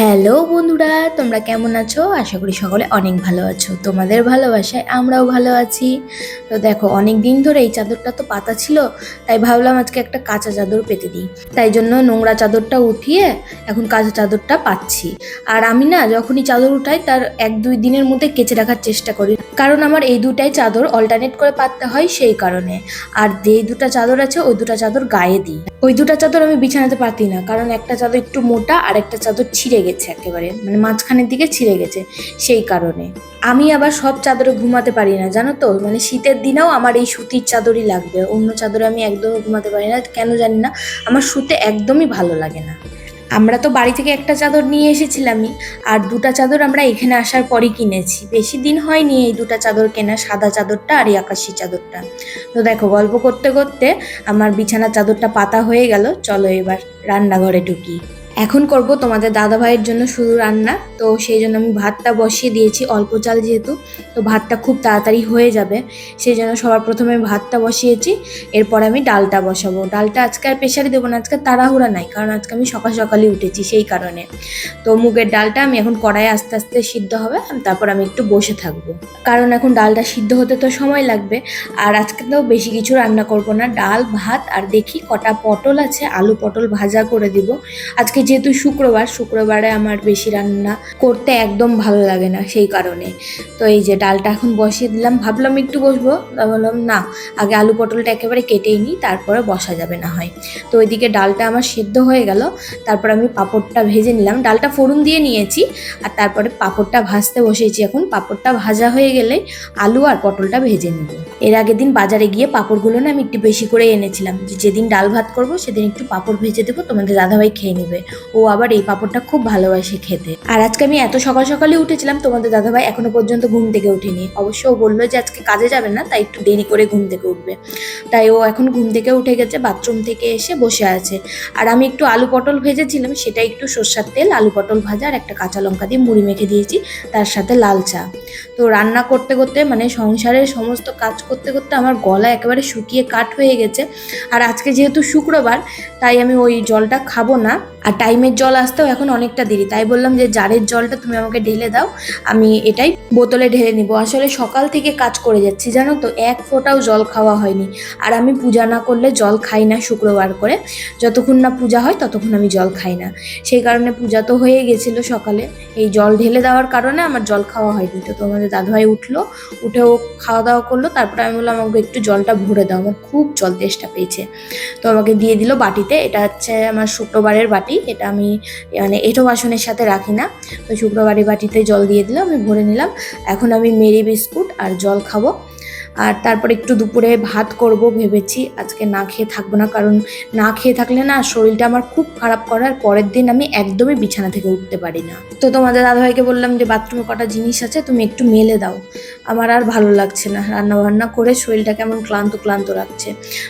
Hello বন্ধুরা, তোমরা কেমন আছো? আশা করি সকলে অনেক ভালো আছো। তোমাদের ভালোবাসায় আমরাও ভালো আছি। তো দেখো অনেক দিন ধরে এই চাদরটা তো পাতা ছিল, তাই ভাবলাম আজকে একটা কাঁচা চাদর পেতে দিই। তাই জন্য নোংরা চাদরটা উঠিয়ে এখন কাঁচা চাদরটা পাচ্ছি। আর আমি না, যখনই চাদর উঠাই, তার এক দুই দিনের মধ্যে কেচে রাখার চেষ্টা করি। কারণ আমার এই দুটাই চাদর অল্টারনেট করে পাততে হয় সেই কারণে। আর যেই দুটা চাদর আছে, ওই দুটা চাদর গায়ে দিই। ওই দুটা চাদর আমি বিছানাতে পাতি না, কারণ একটা চাদর একটু মোটা আর একটা চাদর ছিঁড়ে গেছে। একেবারে। মানে মাঝখানের দিকে ছিঁড়ে গেছে সেই কারণে। আমি আবার সব চাদরে ঘুমাতে পারি না, জানো তো? মানে শীতের দিনেও আমার এই সুতির চাদরই লাগবে। অন্য চাদরে আমি একদমই ঘুমাতে পারি না। কেন জানি না, আমার শুতে একদমই ভালো লাগে না। আমরা তো বাড়ি থেকে একটা চাদর নিয়ে এসেছিলামই, আর দুটা চাদর আমরা এখানে আসার পরই কিনেছি। বেশি দিন হয়নি এই দুটা চাদর কেনা, সাদা চাদরটা আর এই আকাশি চাদরটা। তো দেখো, গল্প করতে করতে আমার বিছানার চাদরটা পাতা হয়ে গেল। চলো এবার রান্নাঘরে ঢুকি। এখন করব তোমাদের দাদা ভাইয়ের জন্য শুধু রান্না। তো সেই জন্য আমি ভাতটা বসিয়ে দিয়েছি, অল্প চাল যেহেতু, তো ভাতটা খুব তাড়াতাড়ি হয়ে যাবে। সেই জন্য সবার প্রথমে ভাতটা বসিয়েছি, এরপর আমি ডালটা বসাবো। ডালটা আজকে আর প্রেশারে দেবো না, আজকে তাড়াহুড়া নাই, কারণ আজকে আমি সকাল সকালই উঠেছি সেই কারণে। তো মুগের ডালটা আমি এখন কড়াইয়ে আস্তে আস্তে সিদ্ধ হবে, তারপর আমি একটু বসে থাকব। কারণ এখন ডালটা সিদ্ধ হতে তো সময় লাগবে, আর আজকে তো বেশি কিছু রান্না করব না। ডাল, ভাত, আর দেখি কটা পটল আছে, আলু পটল ভাজা করে দিব। আজকে যেহেতু শুক্রবার, শুক্রবারে আমার বেশি রান্না করতে একদম ভালো লাগে না সেই কারণে। তো এই যে ডালটা এখন বসিয়ে দিলাম, ভাবলাম একটু বসবো। বললাম, না, আগে আলু পটলটা একেবারে কেটেই নিই তারপরে বসা যাবে না হয়। তো ওইদিকে ডালটা আমার সিদ্ধ হয়ে গেল। তারপর আমি পাঁপড়টা ভেজে নিলাম। ডালটা ফোড়ন দিয়ে নিয়েছি, আর তারপরে পাঁপড়টা ভাজতে বসেছি এখন। পাঁপড়টা ভাজা হয়ে গেলে আলু আর পটলটা ভেজে নেব। এর আগের দিন বাজারে গিয়ে পাঁপড়গুলো না আমি একটু বেশি করে এনেছিলাম। যেদিন ডাল ভাত করব, সেদিন একটু পাঁপড় ভেজে দেবো, তোমাদের দাদাভাই খেয়ে নেবে। ও আবার এই পাঁপড়টা খুব ভালোবাসে খেতে। আর আজকে আমি এত সকাল সকালে উঠেছিলাম, তোমাদের দাদাভাই এখনও পর্যন্ত ঘুম থেকে উঠেনি অবশ্য ও বলল যে আজকে কাজে যাবে না, তাই একটু দেরি করে ঘুম থেকে উঠবে। তাই ও এখন ঘুম থেকে উঠে গেছে, বাথরুম থেকে এসে বসে আছে। আর আমি একটু আলু পটল ভেজেছিলাম, সেটা একটু সর্ষার তেল, আলু পটল ভাজা আর একটা কাঁচা লঙ্কা দিয়ে মুড়ি মেখে দিয়েছি, তার সাথে লাল চা। তো রান্না করতে করতে মানে সংসারের সমস্ত কাজ করতে করতে আমার গলা একেবারে শুকিয়ে কাঠ হয়ে গেছে। আর আজকে যেহেতু শুক্রবার, তাই আমি ওই জলটা খাব না। আর টাইমের জল আসতেও এখন অনেকটা দেরি। তাই বললাম যে জারের জলটা তুমি আমাকে ঢেলে দাও, আমি এটাই বোতলে ঢেলে নিব। আসলে সকাল থেকে কাজ করে যাচ্ছি, জানো তো, এক ফোঁটাও জল খাওয়া হয়নি। আর আমি পূজা না করলে জল খাই না শুক্রবার করে। যতক্ষণ না পূজা হয় ততক্ষণ আমি জল খাই না। সেই কারণে পূজা তো হয়ে গেছিল সকালে। এই জল ঢেলে দেওয়ার কারণে আমার জল খাওয়া হয়নি। তো তোমাদের দাদুভাই উঠল, উঠে ও খাওয়া দাওয়া করল, তারপরে আমি বললাম, আমাকে একটু জলটা ভরে দাও, আমার খুব জল তেষ্টা পেয়েছে। তো আমাকে দিয়ে দিল বাটিতে, এটা হচ্ছে আমার শুক্রবারের বাটি। এটা আমি মানে এঁটো বাসনের সাথে রাখি না। তো শুক্রবারের বাটিতে জল দিয়ে দিলাম, আমি ভরে নিলাম। এখন আমি মেরি বিস্কুট আর জল খাব। আর তারপর একটু দুপুরে ভাত করব ভেবেছি। আজকে না খেয়ে থাকব না, কারণ না খেয়ে থাকলে না শরীরটা আমার খুব খারাপ করার পরের দিন আমি একদমই বিছানা থেকে উঠতে পারি না। তো তোমাদের দাদাভাইকে বললাম যে, বাথরুমে কটা জিনিস আছে, তুমি একটু মেলে দাও। আমার আর ভালো লাগছে না রান্না বান্না করে শরীরটা কেমন ক্লান্ত ক্লান্ত লাগছে।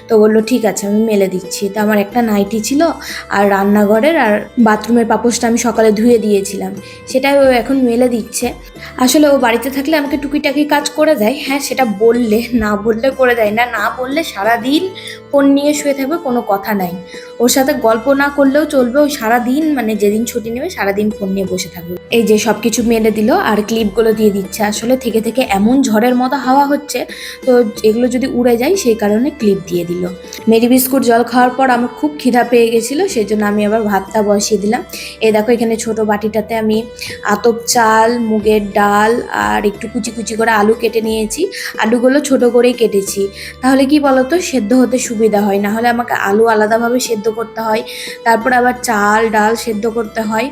তো বলল, ঠিক আছে, আমি মেলে দিচ্ছি। তো আমার একটা নাইটি ছিল আর রান্নাঘরের আর বাথরুমের পাপোসটা আমি সকালে ধুয়ে দিয়েছিলাম। সেটাই ও এখন মেলে দিচ্ছে। আসলে ও বাড়িতে থাকলে আমাকে টুকিটাকি কাজ করে দেয়। হ্যাঁ সেটা বললে না বললে করে দেয় না না বললে সারাদিন ফোন নিয়ে শুয়ে থাকবে, কোনো কথা নাই। ওর সাথে গল্প না করলেও চলবে, ও সারাদিন মানে যেদিন ছুটি নেবে, সারাদিন ফোন নিয়ে বসে থাকবে। এই যে সব কিছু মেলে দিল, আর ক্লিপগুলো দিয়ে দিচ্ছে। আসলে থেকে থেকে এমন ঝড়ের মতো হাওয়া হচ্ছে, তো এগুলো যদি উড়ে যায়, সেই কারণে ক্লিপ দিয়ে দিল। মেরি বিস্কুট জল খাওয়ার পর আমার খুব খিদা পেয়ে গেছিল সেই জন্য আমি আবার ভাতটা বসিয়ে দিলাম। এই দেখো, এখানে ছোট বাটিটাতে আমি আতপ চাল, মুগের ডাল, আর একটু কুচি কুচি করে আলু কেটে নিয়েছি। আলুগুলো ছোট করেই কেটেছি। তাহলে কি বলতো, সেদ্ধ হতে সুবিধা হয়, না হলে আমাকে আলু আলাদাভাবে সেদ্ধ করতে হয়, তারপর আবার চাল, ডাল সেদ্ধ করতে হয়,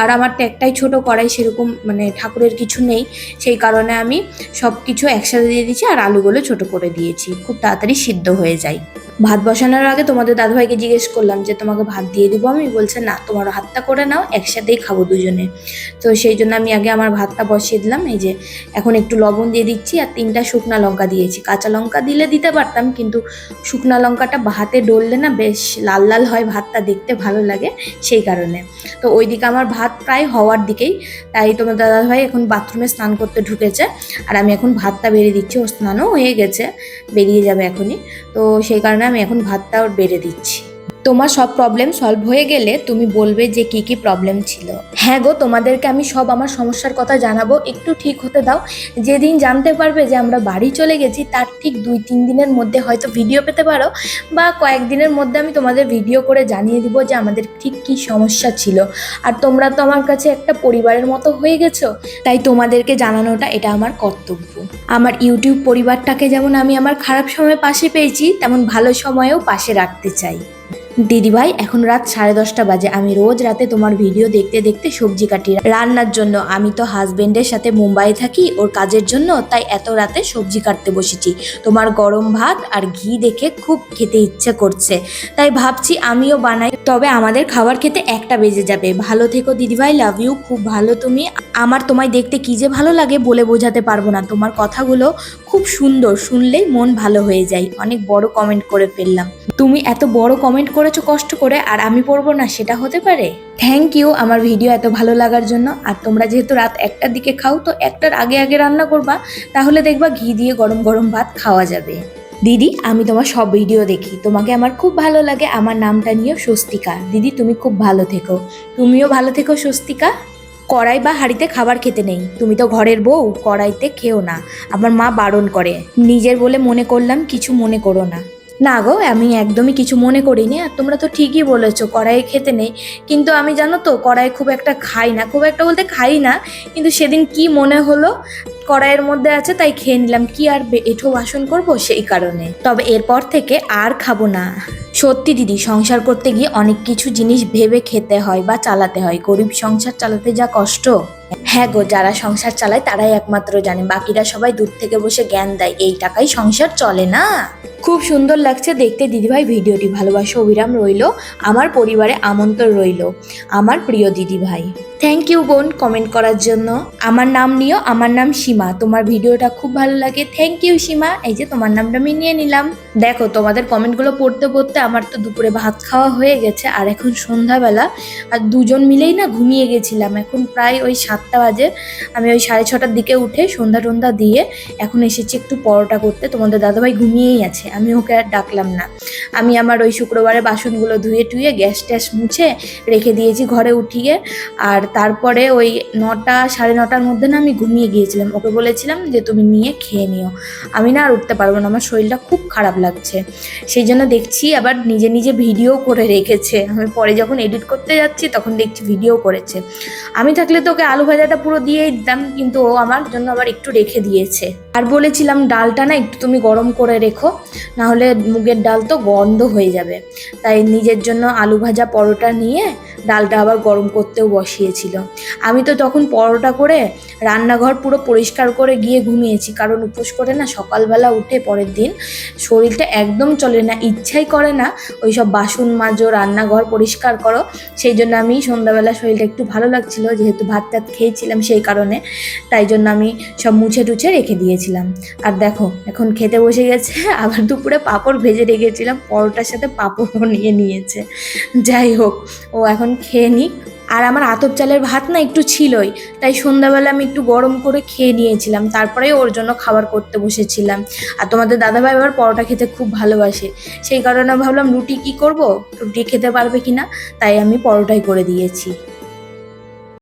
আর আমার তো একটাই ছোট কড়াই সেরকম মানে ঠাকুরের কিছু নেই, সেই কারণে আমি সব কিছু একসাথে দিয়ে দিয়েছি আর আলুগুলো ছোট করে দিয়েছি, খুব তাড়াতাড়ি সিদ্ধ হয়ে যায়। ভাত বসানোর আগে তোমাদের দাদুভাইকে জিজ্ঞেস করলাম যে, তোমাকে ভাত দিয়ে দিব আমি? বলছে, না, তোমার হাতটা করে নাও, একসাথেই খাব দুজনে। তো সেই জন্য আমি আগে আমার ভাতটা বসিয়ে দিলাম। এই যে, এখন একটু লবণ দিয়ে দিচ্ছি আর তিনটা শুকনা লঙ্কা দিয়েছি। কাঁচা লঙ্কা দিলে দিতে পারতাম, কিন্তু শুকনা লঙ্কাটা ভাতে ডললে না বেশ লাল লাল হয় ভাতটা, দেখতে ভালো লাগে সেই কারণে। তো ওইদিকে আমার ভাত প্রায় হওয়ার দিকেই, তাই তোমার দাদাভাই এখন বাথরুমে স্নান করতে ঢুকেছে আর আমি এখন ভাতটা বেড়ে দিচ্ছি ও স্নানও হয়ে গেছে, বেরিয়ে যাবে এখনই। তো সেই কারণে আমি এখন ভাতটা ওর বেড়ে দিচ্ছি। তোমার সব প্রবলেম সলভ হয়ে গেলে তুমি বলবে যে কি কি প্রবলেম ছিল। হ্যাঁ গো, তোমাদেরকে আমি সব আমার সমস্যার কথা জানাব। একটু ঠিক হতে দাও। যেদিন জানতে পারবে যে আমরা বাড়ি চলে গেছি, তার ঠিক দুই তিন দিনের মধ্যে হয়তো ভিডিও পেতে পারো বা কয়েকদিনের মধ্যে আমি তোমাদের ভিডিও করে জানিয়ে দিব যে আমাদের ঠিক কি সমস্যা ছিল। আর তোমরা তো আমার কাছে একটা পরিবারের মতো হয়ে গেছো, তাই তোমাদেরকে জানানোটা এটা আমার কর্তব্য। আমার ইউটিউব পরিবারটাকে যেমন আমি আমার খারাপ সময় পাশে পেয়েছি, তেমন ভালো সময়েও পাশে রাখতে চাই। দিদিভাই, এখন রাত সাড়ে দশটা বাজে। আমি রোজ রাতে তোমার ভিডিও দেখতে দেখতে সবজি কাটি। রান্নার জন্য আমি তো হাজবেন্ডের সাথে মুম্বাই থাকি, ওর কাজের জন্য, তাই এত রাতে সবজি কাটতে বসেছি। তোমার গরম ভাত আর ঘি দেখে খুব খেতে ইচ্ছে করছে। তাই ভাবছি আমিও বানাই। তবে আমাদের খাবার খেতে একটা বেজে যাবে। ভালো থেকো দিদিভাই লাভ ইউ খুব ভালো তুমি। আমার তোমায় দেখতে কি যে ভালো লাগে বলে বোঝাতে পারব না। তোমার কথাগুলো খুব সুন্দর, শুনলেই মন ভালো হয়ে যায়। অনেক বড় কমেন্ট করে ফেললাম। তুমি এত বড় কমেন্ট করেছ কষ্ট করে আর আমি পড়ব না, সেটা হতে পারে? থ্যাংক ইউ আমার ভিডিও এত ভালো লাগার জন্য। আর তোমরা যেহেতু রাত একটার দিকে খাও, তো একটার আগে আগে রান্না করবা, তাহলে দেখবা ঘি দিয়ে গরম গরম ভাত খাওয়া যাবে। দিদি, আমি তোমার সব ভিডিও দেখি। তোমাকে আমার খুব ভালো লাগে। আমার নামটা নিয়েও স্বস্তিকা। দিদি, তুমি খুব ভালো থেকো। তুমিও ভালো থেকো, স্বস্তিকা। কড়াই বা হাঁড়িতে খাবার খেতে নেই। তুমি তো ঘরের বউ, কড়াইতে খেও না। আমার মা বারণ করে। নিজের বলে মনে করলাম, কিছু মনে করো না। না গো, আমি একদমই কিছু মনে করিনি, আর তোমরা তো ঠিকই বলেছ, কড়াইয়ে খেতে নেই। কিন্তু আমি জানো তো, কড়াই খুব একটা খাই না, খুব একটা বলতে খাই না, কিন্তু সেদিন কি মনে হলো? কড়াইয়ের মধ্যে আছে, তাই খেয়ে নিলাম। কি আর এঁঠো বাসন করব সেই কারণে। তবে এরপর থেকে আর খাব না। সত্যি দিদি, সংসার করতে গিয়ে অনেক কিছু জিনিস ভেবে খেতে হয় বা চালাতে হয়। গরিব সংসার চালাতে যা কষ্ট। হ্যাঁ গো, যারা সংসার চালায় তারাই একমাত্র জানে, বাকিরা সবাই দূর থেকে বসে জ্ঞান দেয়। এই টাকাই সংসার চলে না। খুব সুন্দর লাগছে দেখতে। দিদিভাই ভিডিওটি ভালোবাসা, অবিরাম রইল। আমার পরিবারে আমন্ত্রণ রইল, আমার প্রিয় দিদিভাই। থ্যাংক ইউ বোন কমেন্ট করার জন্য। আমার নাম নিও, আমার নাম সীমা। তোমার ভিডিওটা খুব ভালো লাগে। Thank you Seema. এই যে তোমার নামটা আমি নিয়ে নিলাম। দেখো, তোমাদের কমেন্টগুলো পড়তে পড়তে আমার তো দুপুরে ভাত খাওয়া হয়ে গেছে, আর এখন সন্ধ্যাবেলা। আর দুজন মিলেই না ঘুমিয়ে গেছিলাম। এখন প্রায় ওই সাতটা বাজে। আমি ওই সাড়ে ছটার দিকে উঠে সন্ধ্যা টন্ধা দিয়ে এখন এসেছি একটু পরোটা করতে। তোমাদের দাদাভাই ঘুমিয়েই আছে। আমি ওকে আর ডাকলাম না। আমি আমার ওই শুক্রবারে বাসনগুলো ধুয়ে টুয়ে গ্যাস ট্যাস মুছে রেখে দিয়েছি ঘরে উঠিয়ে। আর তারপরে ওই নটা, সাড়ে নটার মধ্যে না আমি ঘুমিয়ে গিয়েছিলাম। ওকে বলেছিলাম যে তুমি নিয়ে খেয়ে নিও। আমি না আর উঠতে পারব না, আমার শরীরটা খুব খারাপ লাগছে। সেই জন্য দেখছি আবার নিজে নিজে ভিডিও করে রেখেছে। আমি পরে যখন এডিট করতে যাচ্ছি তখন দেখছি ভিডিও করেছে। আমি থাকলে তো ওকে আলু ভাজাটা পুরো দিয়েই দিতাম, কিন্তু ও আমার জন্য আবার একটু রেখে দিয়েছে। আর বলেছিলাম, ডালটা না একটু তুমি গরম করে রেখো। না হলে মুগের ডাল তো গন্ধ হয়ে যাবে। তাই নিজের জন্য আলু ভাজা পরোটা নিয়ে ডালটা আবার গরম করতেও বসিয়েছিল। আমি তো তখন পরোটা করে রান্নাঘর পুরো পরিষ্কার করে গিয়ে ঘুমিয়েছি, কারণ উপোস করে না সকালবেলা উঠে পরের দিন শরীরটা একদম চলে না, ইচ্ছাই করে না ওই সব বাসন মাজো, রান্নাঘর পরিষ্কার করো। সেই জন্য আমি সন্ধ্যাবেলা শরীরটা একটু ভালো লাগছিল, যেহেতু ভাত টাত খেয়েছিলাম সেই কারণে, তাই জন্য আমি সব মুছে টুছে রেখে দিয়েছিলাম। আর দেখো, এখন খেতে বসে গেছে, আবার দুপুরে পাঁপড় ভেজে রেখেছিলাম, পরোটার সাথে পাঁপড়ও নিয়ে নিয়েছে। যাই হোক, ও এখন খেয়ে নিই। আর আমার আতপ চালের ভাত না একটু ছিলই, তাই সন্ধ্যাবেলা আমি একটু গরম করে খেয়ে নিয়েছিলাম। তারপরে ওর জন্য খাবার করতে বসেছিলাম। আর তোমাদের দাদাভাই আবার পরোটা খেতে খুব ভালোবাসে। সেই কারণে ভাবলাম রুটি কি করব? রুটি খেতে পারবে কিনা? তাই আমি পরোটাই করে দিয়েছি।